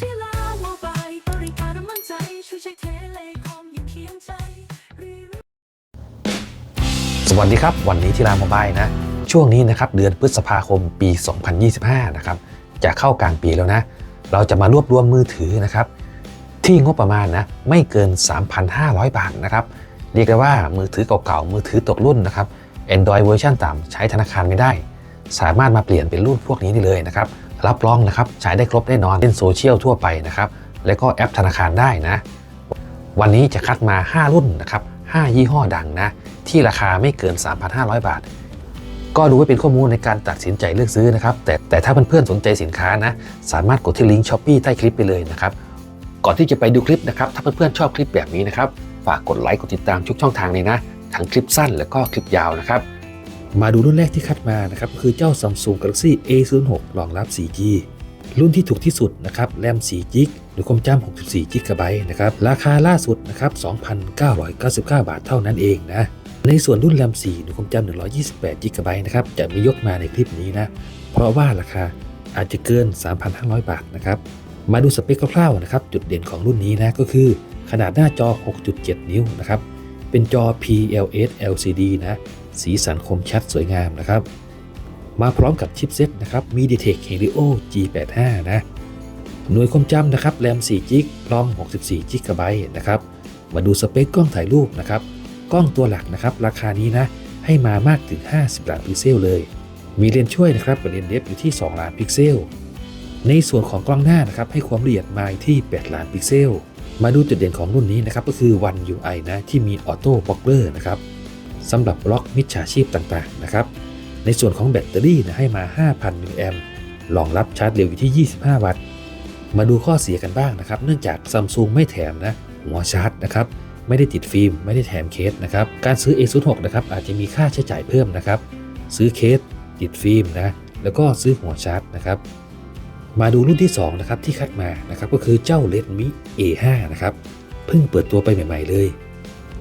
ที่ลาวบายบริการมั่นใจ ช่วยใช้เทเลคอมอยู่เคียงใจ สวัสดีครับ วันนี้ที่ร้านโมบายนะ ช่วงนี้นะครับเดือนพฤษภาคมปี 2025 นะครับ จะเข้ากลางปีแล้วนะ เราจะมารวบรวมมือถือนะครับ ที่งบประมาณนะไม่เกิน 3,500 บาทนะครับเรียกได้ว่ามือถือเก่าๆมือถือตกรุ่นนะครับ Android เวอร์ชันต่ำใช้ธนาคารไม่ได้ สามารถมาเปลี่ยนเป็นรุ่นพวกนี้ได้เลยนะครับ รับรองนะครับใช้ได้ครบแน่นอนเล่นโซเชียลทั่วไปนะครับและก็แอปธนาคารได้นะ วันนี้จะคัดมา 5 รุ่นนะครับ5ยี่ห้อดังนะ ที่ราคาไม่เกิน 3,500 บาท ก็ดูไว้เป็นข้อมูลในการตัดสินใจเลือกซื้อนะครับ แต่แต่ถ้าเพื่อนๆสนใจสินค้านะ สามารถกดที่ลิงก์ช้อปปี้ใต้คลิปไปเลยนะครับ ก่อนที่จะไปดูคลิปนะครับ ถ้าเพื่อนๆชอบคลิปแบบนี้นะครับ ฝากกดไลค์กดติดตามทุกช่องทางเลยนะ ทั้งคลิปสั้นแล้วก็คลิปยาวนะครับ มาดูรุ่นแรกที่คัดมานะครับคือเจ้า Samsung Galaxy A06 รองรับ 4G รุ่นที่ถูกที่สุดนะครับแรม4 g b หรือความจำ64 g b นะครับ ราคาล่าสุดนะครับ 2,999 บาทเท่านั้นเองนะ ในส่วนรุ่นแรม4หรือความจำ128 g b นะครับ จะไม่ยกมาในคลิปนี้นะ เพราะว่าราคาอาจจะเกิน 3,500 บาทนะครับ มาดูสเปคคร่าวๆนะครับ จุดเด่นของรุ่นนี้นะ ก็คือขนาดหน้าจอ 6.7 นิ้วนะครับ เป็นจอ PLS LCD นะ สีสันคมชัดสวยงามนะครับ มาพร้อมกับชิปเซ็ตนะครับ MediaTek Helio G85 นะ หน่วยความจำนะครับแรม4 g b รอม64 g b นะครับ มาดูสเปคกล้องถ่ายรูปนะครับ กล้องตัวหลักนะครับ ราคานี้นะ ให้มามากถึง 50ล้านพิกเซลเลย มีเลนส์ช่วยนะครับเป็นเลนส์เดฟอยู่ที่ 2 ล้านพิกเซล ในส่วนของกล้องหน้านะครับให้ความละเอียดมาที่ 8 ล้านพิกเซลมาดูจุดเด่นของรุ่นนี้นะครับก็คือ One UI นะที่มีออโต้บล็อกเกอร์นะครับ สำหรับบล็อกมิจฉาชีพต่างๆนะครับ ในส่วนของแบตเตอรี่นะให้มา 5,000มิลลิแอมรองรับชาร์จเร็วอยู่ที่ 25 วัตต์ มาดูข้อเสียกันบ้างนะครับ เนื่องจากซัมซุงไม่แถมนะหัวชาร์จนะครับ ไม่ได้ติดฟิล์ม ไม่ได้แถมเคสนะครับ การซื้อ A06 นะครับอาจจะมีค่าใช้จ่ายเพิ่มนะครับ ซื้อเคส ติดฟิล์มนะ แล้วก็ซื้อหัวชาร์จนะครับ มาดูรุ่นที่2นะครับที่คัดมานะครับก็คือเจ้า Redmi A5 นะครับ เพิ่งเปิดตัวไปใหม่ ๆเลย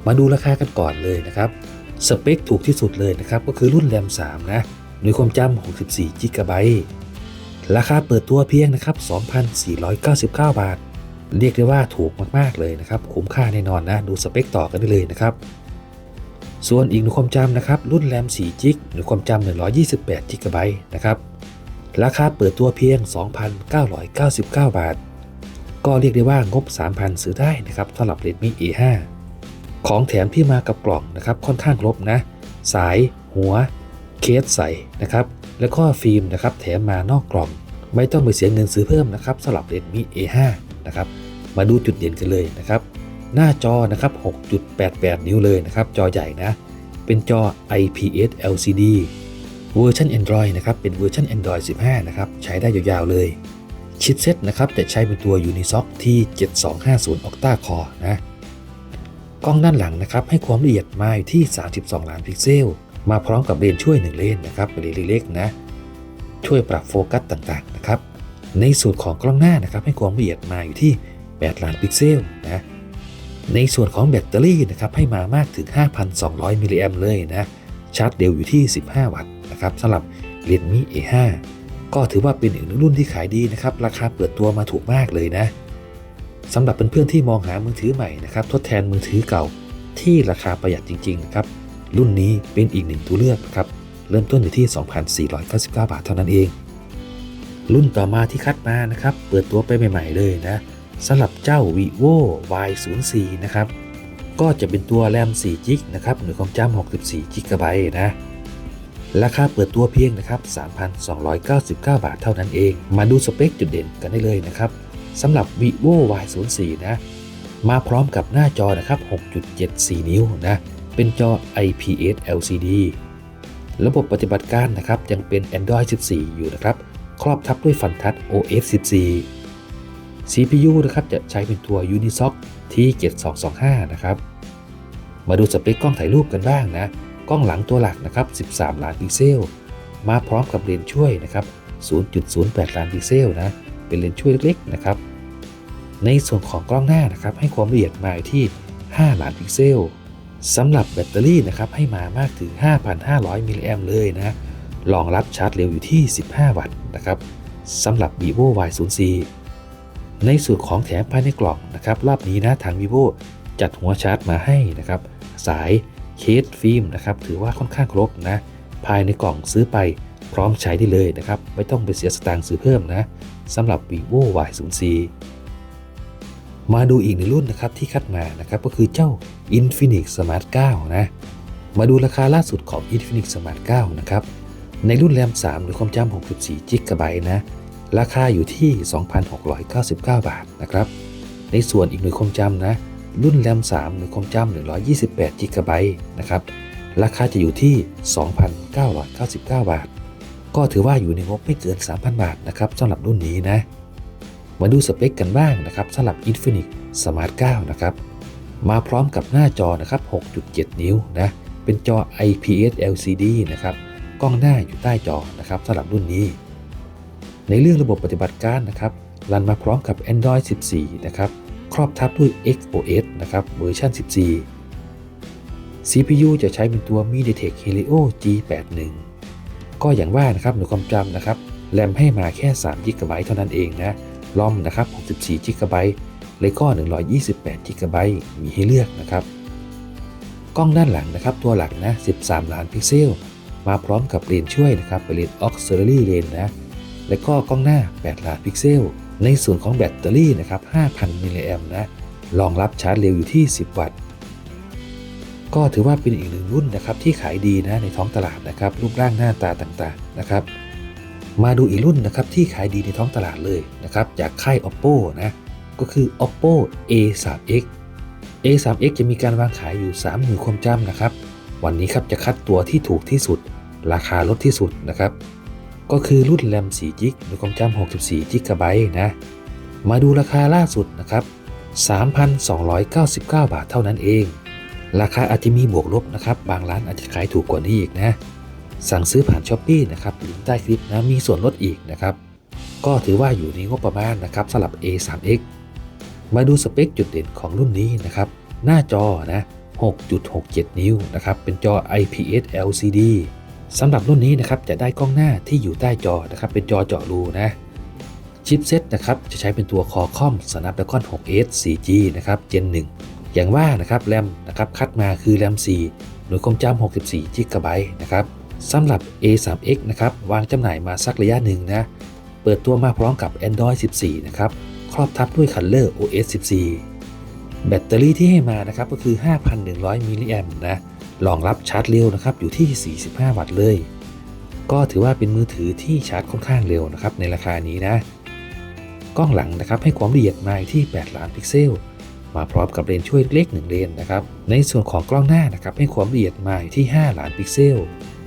มาดูราคากันก่อนเลยนะครับ สเปคถูกที่สุดเลยนะครับ ก็คือรุ่นแรม 3 นะหน่วยความจำ64 g b ราคาเปิดตัวเพียงนะครับ 2,499 บาท เรียกได้ว่าถูกมากๆเลยนะครับ คุ้มค่าแน่นอนนะ ดูสเปคต่อกันได้เลยนะครับ ส่วนอีกหน่วยความจำนะครับ รุ่นแรม4 g b หน่วยความจำ128 g b นะครับ ราคาเปิดตัวเพียง 2,999 บาท ก็เรียกได้ว่างบ 3,000 ซื้อได้นะครับสำหรับ Redmi A5 ของแถมที่มากับกล่องนะครับค่อนข้างครบนะ สาย หัว เคสใส่นะครับ แล้วก็ฟิล์มนะครับแถมมานอกกล่อง ไม่ต้องไปเสียเงินซื้อเพิ่มนะครับสำหรับ Redmi A5 นะครับมาดูจุดเด่นกันเลยนะครับหน้าจอนะครับ 6.88 นิ้วเลยนะครับ จอใหญ่นะ เป็นจอ IPS LCD เวอร์ชัน Android นะครับ เป็นเวอร์ชัน Android 15 นะครับ ใช้ได้ยาวๆเลย ชิปเซ็ตนะครับ จะใช้เป็นตัว Unisoc T7250 Octa Core นะ กล้องด้านหลังนะครับให้ความละเอียดมาอยู่ที่ 32 ล้านพิกเซล มาพร้อมกับเลนส์ช่วย 1 เลนส์นะครับเป็นเลนส์เล็กๆนะ ช่วยปรับโฟกัสต่างๆนะครับ ในส่วนของกล้องหน้านะครับให้ความละเอียดมาอยู่ที่ 8 ล้านพิกเซลนะ ในส่วนของแบตเตอรี่นะครับให้มามากถึง 5,200 มิลลิแอมเลยนะ ชาร์จเร็วอยู่ที่ 15 วัตต์นะครับสำหรับ Redmi A5 ก็ถือว่าเป็นอีกหนึ่งรุ่นที่ขายดีนะครับ ราคาเปิดตัวมาถูกมากเลยนะ สำหรับเเพื่อนๆที่มองหามือถือใหม่นะครับทดแทนมือถือเก่าที่ราคาประหยัดจริงๆนะครับรุ่นนี้เป็นอีกหนึ่งตัวเลือกนะครับเริ่มต้นอยู่ที่ 2,499 บาทเท่านั้นเอง รุ่นต่อมาที่คัดมานะครับเปิดตัวไปใหม่ๆเลยนะสำหรับเจ้า vivo Y04 นะครับก็จะเป็นตัวแรม4 g b นะครับหน่วยความจำ64 g b นะราคาเปิดตัวเพียงนะครับ 3,299 บาทเท่านั้นเอง มาดูสเปคจุดเด่นกันได้เลยนะครับ สำหรับ vivo Y04 นะมาพร้อมกับหน้าจอนะครับ 6.74 นิ้วนะเป็นจอ IPS LCD ระบบปฏิบัติการนะครับยังเป็น Android 14 อยู่นะครับ ครอบทับด้วยฟันทัช OS 14 CPU นะครับจะใช้เป็นตัว Unisoc T7225 นะครับ มาดูสเปคกล้องถ่ายรูปกันบ้างนะ กล้องหลังตัวหลักนะครับ 13 ล้านพิกเซล มาพร้อมกับเลนส์ช่วยนะครับ 0.08 ล้านพิกเซลนะ เป็นเลนส์ช่วยเล็กๆนะครับ ในส่วนของกล้องหน้านะครับ ให้ความละเอียดมาที่ 5 ล้านพิกเซลสำหรับแบตเตอรี่นะครับให้มามากถึง 5,500 มิลลิแอมเลยนะรองรับชาร์จเร็วอยู่ที่ 15 วัตต์นะครับสำหรับ vivo Y04 ในส่วนของแถมภายในกล่องนะครับรอบนี้นะทาง vivo จัดหัวชาร์จมาให้นะครับ สายเคสฟิล์มนะครับ ถือว่าค่อนข้างครบนะ ภายในกล่องซื้อไป พร้อมใช้ได้เลยนะครับ ไม่ต้องไปเสียสตางค์ซื้อเพิ่มนะสำหรับ vivo y 0 c มาดูอีกในรุ่นนะครับที่คัดมานะครับก็คือเจ้า Infinix Smart 9 นะ มาดูราคาล่าสุดของ Infinix Smart 9 นะครับ ในรุ่นแรม 3 หรือความจำ64 g b นะ ราคาอยู่ที่ 2,699 บาทนะครับ ในส่วนอีกหน่วยความจำนะ รุ่นแรม 3หน่วยความจำ128 g b นะครับ ราคาจะอยู่ที่ 2,999 บาท ก็ถือว่าอยู่ในงบไม่เกิน 3,000 บาทนะครับสำหรับรุ่นนี้นะ มาดูสเปคกันบ้างนะครับสำหรับ Infinix Smart 9 นะครับ มาพร้อมกับหน้าจอนะครับ 6.7 นิ้วนะ เป็นจอ IPS LCD นะครับ กล้องหน้าอยู่ใต้จอนะครับสำหรับรุ่นนี้ ในเรื่องระบบปฏิบัติการนะครับรันมาพร้อมกับ Android 14 นะครับ ครอบทับด้วย XOS นะครับเวอร์ชัน14 CPU จะใช้เป็นตัว MediaTek Helio G81 ก็อย่างว่านะครับหน่วยความจำนะครับแรมให้มาแค่3 GB เท่านั้นเองนะรอมนะครับ64 GB เลยก็128 GB มีให้เลือกนะครับกล้องด้านหลังนะครับตัวหลักนะ 13 ล้านพิกเซล มาพร้อมกับเลนช่วยนะครับเป็นเลน auxiliary lens นะและก็กล้องหน้า 8 ล้านพิกเซล ในส่วนของแบตเตอรี่นะครับ 5,000 มิลลิแอมนะรองรับชาร์จเร็วอยู่ที่ 10 วัตต์ ก็ถือว่าเป็นอีกหนึ่งรุ่นนะครับที่ขายดีนะในท้องตลาดนะครับรูปร่างหน้าตาต่างๆนะครับ มาดูอีกรุ่นนะครับที่ขายดีในท้องตลาดเลยนะครับจากค่าย oppo นะก็คือ oppo a3x a3x จะมีการวางขายอยู่3หมื่นความจำนะครับ วันนี้ครับจะคัดตัวที่ถูกที่สุด ราคาลดที่สุดนะครับ ก็คือรุ่นแรม4จิกหรือความจำ64จิกะไบต์นะ มาดูราคาล่าสุดนะครับ 3,299 บาทเท่านั้นเอง ราคาอาจจะมีบวกลบนะครับ บางร้านอาจจะขายถูกกว่านี้อีกนะ สั่งซื้อผ่านช้อปปีนะครับลิงก์ใต้คลิปนะมีส่วนลดอีกนะครับ ก็ถือว่าอยู่ในงบประมาณนะครับสำหรับ A3X มาดูสเปคจุดเด่นของรุ่นนี้นะครับ หน้าจอนะ 6.67 นิ้วนะครับ เป็นจอ IPS LCD สำหรับรุ่นนี้นะครับจะได้กล้องหน้าที่อยู่ใต้จอนะครับ เป็นจอเจาะรูนะ ชิปเซ็ตนะครับจะใช้เป็นตัว Qualcomm Snapdragon 6S 4G นะครับ Gen 1 อย่างว่านะครับแรมนะครับคัดมาคือแรม 4 หน่วยความจำ64 GB นะครับสำหรับ A3X นะครับวางจำหน่ายมาสักระยะหนึ่งนะเปิดตัวมาพร้อมกับ Android 14 นะครับ ครอบทับด้วย Color OS 14 แบตเตอรี่ที่ให้มานะครับก็คือ 5,100 มิลลิแอมป์นะรองรับชาร์จเร็วนะครับอยู่ที่ 45 วัตต์เลย ก็ถือว่าเป็นมือถือที่ชาร์จค่อนข้างเร็วนะครับในราคานี้นะ กล้องหลังนะครับให้ความละเอียดมาที่ 8 ล้านพิกเซล มาพร้อมกับเลนส์ช่วยเล็กๆ1เลนนะครับ ในส่วนของกล้องหน้านะครับให้ความละเอียดมาที่ 5 ล้านพิกเซล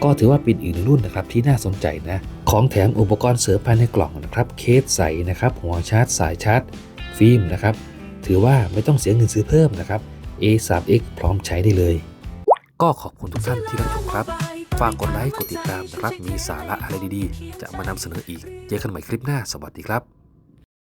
ก็ถือว่าเป็นอีกหนึ่งรุ่นนะครับที่น่าสนใจนะ ของแถมอุปกรณ์เสริมภายในกล่องนะครับ เคสใสนะครับ หัวชาร์จสายชาร์จ ฟิล์มนะครับ ถือว่าไม่ต้องเสียเงินซื้อเพิ่มนะครับ A3X พร้อมใช้ได้เลย ก็ขอบคุณทุกท่านที่รับชมครับ ฝากกดไลค์ กดติดตามนะครับ มีสาระอะไรดีๆ จะมานำเสนออีก เจอกันใหม่คลิปหน้า สวัสดีครับ